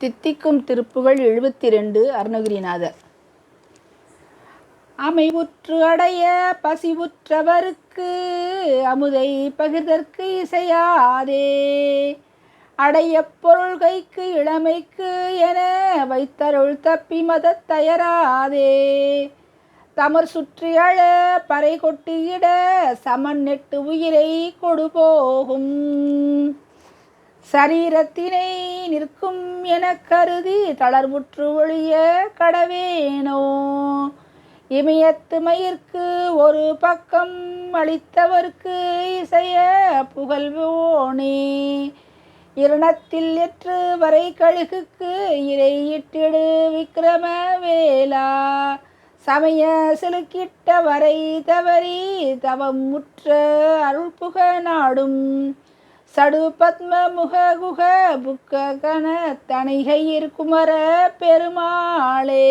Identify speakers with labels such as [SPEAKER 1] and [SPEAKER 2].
[SPEAKER 1] தித்திக்கும் திருப்புகள் எழுபத்தி ரெண்டு அருணகிரிநாதர். அமைவுற்று அடைய பசிவுற்றவருக்கு அமுதை பகிர்தற்கு இசையாதே. அடைய பொருள்கைக்கு இளமைக்கு என வைத்தருள் தப்பி மத தயராதே. தமர் சுற்றி அழ பறை கொட்டியிட சமன் நெட்டு உயிரை கொடுபோகும். சரீரத்தினை நிற்கும் எனக் கருதி தளர்வுற்று ஒழிய கடவேனோ? இமயத்து மயிர்க்கு ஒரு பக்கம் அளித்தவர்க்கு இசைய புகழ்வோனே? இரணத்தில் எற்று வரை கழுகுக்கு இறையிட்டிடு விக்கிரம வேலா சமய சிலுக்கிட்ட வரை தவறி தவம் முற்ற அருள் புக நாடும் சடு பத்ம முக குக புக்க கன தணிகையிற்குமர பெருமாளே.